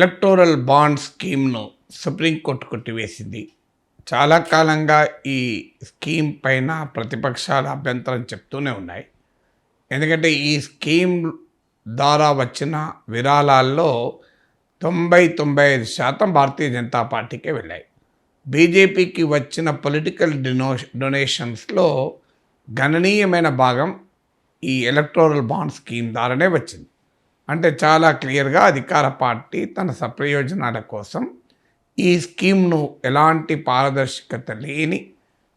Electoral bond స్కీమ్ను supreme court కొట్టివేసింది. చాలా కాలంగా ఈ స్కీమ్ పైన ప్రతిపక్షాలు అభ్యంతరం చెప్తూనే ఉన్నాయి. ఎందుకంటే ఈ స్కీమ్ ద్వారా వచ్చిన విరాళాల్లో తొంభై తొంభై ఐదు శాతం భారతీయ జనతా పార్టీకే వెళ్ళాయి. బీజేపీకి వచ్చిన పొలిటికల్ డినో డొనేషన్స్లో గణనీయమైన భాగం ఈ ఎలక్టోరల్ బాండ్ స్కీమ్ ద్వారానే వచ్చింది. అంటే చాలా క్లియర్గా అధికార పార్టీ తన సప్రయోజనాల కోసం ఈ స్కీమ్ను ఎలాంటి పారదర్శకత లేని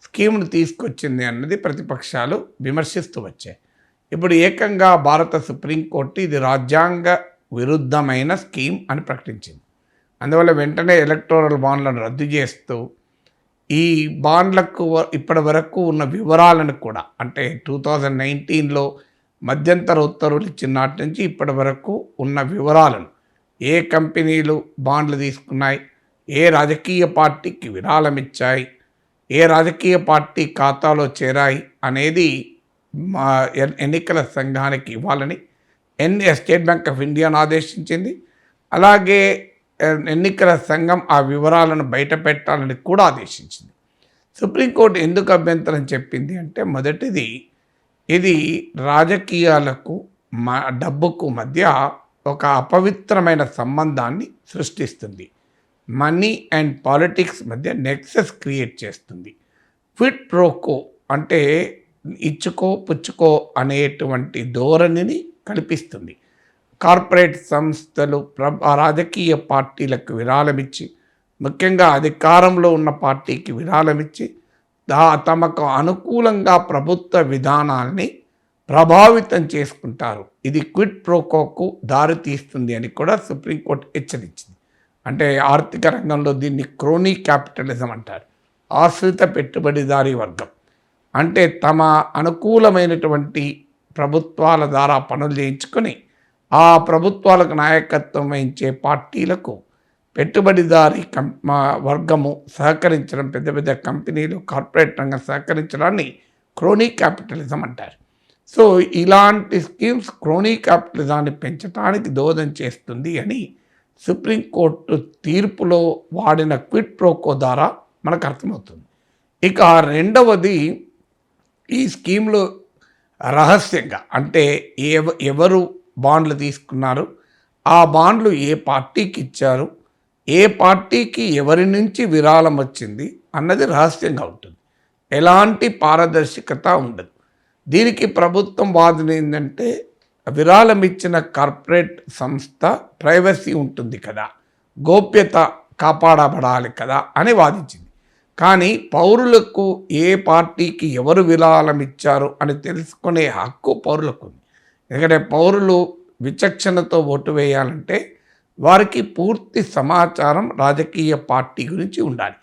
స్కీమ్ను తీసుకొచ్చింది అన్నది ప్రతిపక్షాలు విమర్శిస్తూ వచ్చాయి. ఇప్పుడు ఏకంగా భారత సుప్రీంకోర్టు ఇది రాజ్యాంగ విరుద్ధమైన స్కీమ్ అని ప్రకటించింది. అందువల్ల వెంటనే ఎలక్టోరల్ బాండ్లను రద్దు చేస్తూ ఈ బాండ్లకు ఇప్పటి వరకు ఉన్న వివరాలను కూడా అంటే టూ థౌజండ్ నైన్టీన్లో మధ్యంతర ఉత్తర్వులు ఇచ్చినాటి నుంచి ఇప్పటి వరకు ఉన్న వివరాలను ఏ కంపెనీలు బాండ్లు తీసుకున్నాయి ఏ రాజకీయ పార్టీకి విరాళం ఇచ్చాయి ఏ రాజకీయ పార్టీ ఖాతాలో చేరాయి అనేది మా ఎన్నికల సంఘానికి ఇవ్వాలని ఎన్ స్టేట్ బ్యాంక్ ఆఫ్ ఇండియాను ఆదేశించింది. అలాగే ఎన్నికల సంఘం ఆ వివరాలను బయట పెట్టాలని కూడా ఆదేశించింది. సుప్రీంకోర్టు ఎందుకు అభ్యంతరం చెప్పింది అంటే మొదటిది ఇది రాజకీయాలకు మా డబ్బుకు మధ్య ఒక అపవిత్రమైన సంబంధాన్ని సృష్టిస్తుంది. మనీ అండ్ పాలిటిక్స్ మధ్య నెక్సెస్ క్రియేట్ చేస్తుంది. క్విట్ ప్రోకో అంటే ఇచ్చుకో పుచ్చుకో అనేటువంటి ధోరణిని కల్పిస్తుంది. కార్పొరేట్ సంస్థలు ప్ర రాజకీయ పార్టీలకు విరాళమిచ్చి ముఖ్యంగా అధికారంలో ఉన్న పార్టీకి విరాళమిచ్చి దా తమకు అనుకూలంగా ప్రభుత్వ విధానాల్ని ప్రభావితం చేసుకుంటారు. ఇది క్విట్ ప్రోకోకు దారి తీస్తుంది అని కూడా సుప్రీంకోర్టు హెచ్చరించింది. అంటే ఆర్థిక రంగంలో దీన్ని క్రోనీ క్యాపిటలిజం అంటారు. ఆశ్రిత పెట్టుబడిదారీ వర్గం. అంటే తమ అనుకూలమైనటువంటి ప్రభుత్వాల ద్వారా పనులు చేయించుకొని ఆ ప్రభుత్వాలకు నాయకత్వం వహించే పార్టీలకు పెట్టుబడిదారి కం మా వర్గము సహకరించడం పెద్ద పెద్ద కంపెనీలు కార్పొరేట్ రంగం సహకరించడాన్ని క్రోనీ క్యాపిటలిజం అంటారు. సో ఇలాంటి స్కీమ్స్ క్రోనీ క్యాపిటలిజాన్ని పెంచడానికి దోహదం చేస్తుంది అని సుప్రీంకోర్టు తీర్పులో వాడిన క్విట్ ప్రోకో ద్వారా మనకు అర్థమవుతుంది. ఇక రెండవది ఈ స్కీమ్లో రహస్యంగా అంటే ఎవ ఎవరు బాండ్లు తీసుకున్నారు ఆ బాండ్లు ఏ పార్టీకి ఇచ్చారు ఏ పార్టీకి ఎవరి నుంచి విరాళం వచ్చింది అన్నది రహస్యంగా ఉంటుంది. ఎలాంటి పారదర్శకత ఉండదు. దీనికి ప్రభుత్వం వాదన ఏంటంటే విరాళం ఇచ్చిన కార్పొరేట్ సంస్థ ప్రైవసీ ఉంటుంది కదా గోప్యత కాపాడబడాలి కదా అని వాదించింది. కానీ పౌరులకు ఏ పార్టీకి ఎవరు విరాళం ఇచ్చారు అని తెలుసుకునే హక్కు పౌరులకు ఉంది. ఎందుకంటే పౌరులు విచక్షణతో ఓటు వేయాలంటే వారికి పూర్తి సమాచారం రాజకీయ పార్టీ గురించి ఉండాలి.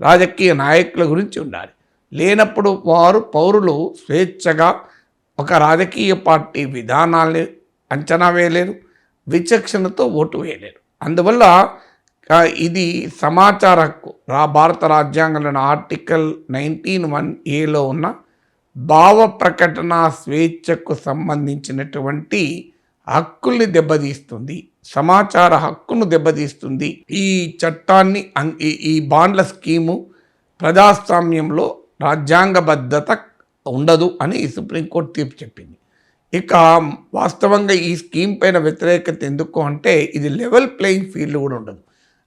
రాజకీయ నాయకుల గురించి ఉండాలి. లేనప్పుడు వారు పౌరులు స్వేచ్ఛగా ఒక రాజకీయ పార్టీ విధానాల్ని అంచనా వేయలేరు విచక్షణతో ఓటు వేయలేరు. అందువల్ల ఇది సమాచార హక్కు. రా భారత రాజ్యాంగంలోని ఆర్టికల్ నైన్టీన్ వన్ ఏలో ఉన్న భావ ప్రకటన స్వేచ్ఛకు సంబంధించినటువంటి హక్కుల్ని దెబ్బతీస్తుంది. సమాచార హక్కును దెబ్బతీస్తుంది. ఈ చట్టాన్ని ఈ- ఈ బాండ్ల స్కీము ప్రజాస్వామ్యంలో రాజ్యాంగబద్ధత ఉండదు అని సుప్రీంకోర్టు తీర్పు చెప్పింది. ఇక వాస్తవంగా ఈ స్కీమ్ పైన వ్యతిరేకత ఎందుకు అంటే ఇది లెవెల్ ప్లేయింగ్ ఫీల్డ్ కూడా ఉండదు.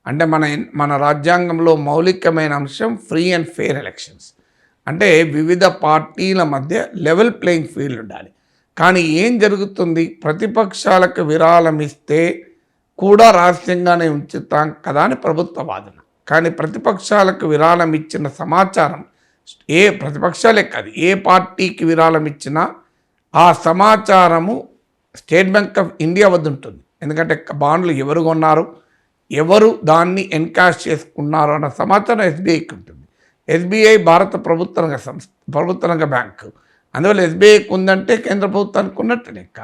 అంటే మన మన రాజ్యాంగంలో మౌలికమైన అంశం ఫ్రీ అండ్ ఫెయిర్ ఎలక్షన్స్. అంటే వివిధ పార్టీల మధ్య లెవెల్ ప్లేయింగ్ ఫీల్డ్ ఉండాలి. కానీ ఏం జరుగుతుంది? ప్రతిపక్షాలకు విరాళం ఇస్తే కూడా రహస్యంగానే ఉంచుతాం కదా అని ప్రభుత్వ వాదన. కానీ ప్రతిపక్షాలకు విరాళం ఇచ్చిన సమాచారం ఏ ప్రతిపక్షాలే కాదు ఏ పార్టీకి విరాళం ఇచ్చినా ఆ సమాచారము స్టేట్ బ్యాంక్ ఆఫ్ ఇండియా వద్ద ఉంటుంది. ఎందుకంటే బాండ్లు ఎవరు కొన్నారు ఎవరు దాన్ని ఎన్కాష్ చేసుకున్నారు అన్న సమాచారం ఎస్బీఐకి ఉంటుంది. ఎస్బీఐ భారత ప్రభుత్వ రంగ సంస్థ ప్రభుత్వ రంగ బ్యాంకు. అందువల్ల ఎస్బీఐకి ఉందంటే కేంద్ర ప్రభుత్వానికి ఉన్నట్టు లెక్క.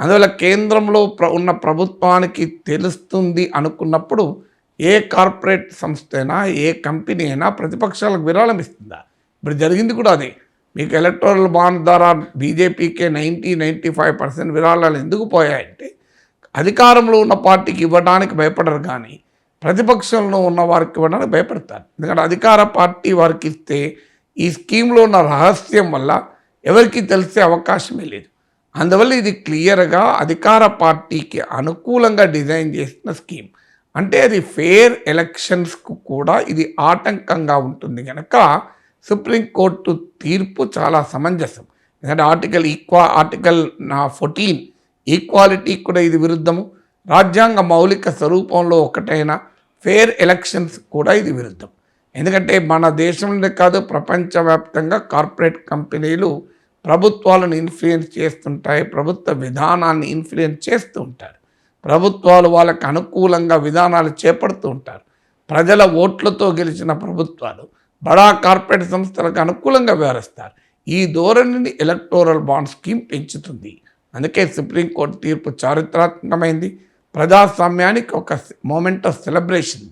అందువల్ల కేంద్రంలో ప్ర ఉన్న ప్రభుత్వానికి తెలుస్తుంది అనుకున్నప్పుడు ఏ కార్పొరేట్ సంస్థ అయినా ఏ కంపెనీ అయినా ప్రతిపక్షాలకు విరాళం ఇస్తుందా? ఇప్పుడు జరిగింది కూడా అదే. మీకు ఎలక్ట్రల్ బాండ్ ద్వారా బీజేపీకే నైంటీ నైంటీ ఫైవ్ పర్సెంట్ విరాళాలు ఎందుకు పోయాయంటే అధికారంలో ఉన్న పార్టీకి ఇవ్వడానికి భయపడరు కానీ ప్రతిపక్షంలో ఉన్న వారికి ఇవ్వడానికి భయపడతారు. ఎందుకంటే అధికార పార్టీ వారికి ఇస్తే ఈ స్కీమ్లో ఉన్న రహస్యం వల్ల ఎవరికీ తెలిసే అవకాశమే లేదు. అందువల్ల ఇది క్లియర్గా అధికార పార్టీకి అనుకూలంగా డిజైన్ చేసిన స్కీమ్. అంటే అది ఫెయిర్ ఎలక్షన్స్కు కూడా ఇది ఆటంకంగా ఉంటుంది కనుక సుప్రీంకోర్టు తీర్పు చాలా సమంజసం. ఎందుకంటే ఆర్టికల్ ఈక్వా ఆర్టికల్ నా ఫోర్టీన్ ఈక్వాలిటీ కూడా ఇది విరుద్ధము. రాజ్యాంగ మౌలిక స్వరూపంలో ఒకటైన ఫెయిర్ ఎలక్షన్స్ కూడా ఇది విరుద్ధం. ఎందుకంటే మన దేశంలో కాదు ప్రపంచవ్యాప్తంగా కార్పొరేట్ కంపెనీలు ప్రభుత్వాలను ఇన్ఫ్లుయెన్స్ చేస్తుంటాయి ప్రభుత్వ విధానాన్ని ఇన్ఫ్లుయెన్స్ చేస్తూ ఉంటారు. ప్రభుత్వాలు వాళ్ళకు అనుకూలంగా విధానాలు చేపడుతూ ఉంటారు. ప్రజల ఓట్లతో గెలిచిన ప్రభుత్వాలు బడా కార్పొరేట్ సంస్థలకు అనుకూలంగా వ్యవహరిస్తారు. ఈ ధోరణిని ఎలక్టోరల్ బాండ్ స్కీమ్ పెంచుతుంది. అందుకే సుప్రీంకోర్టు తీర్పు చారిత్రాత్మకమైంది. ప్రజాస్వామ్యానికి ఒక మూమెంట్ ఆఫ్ సెలబ్రేషన్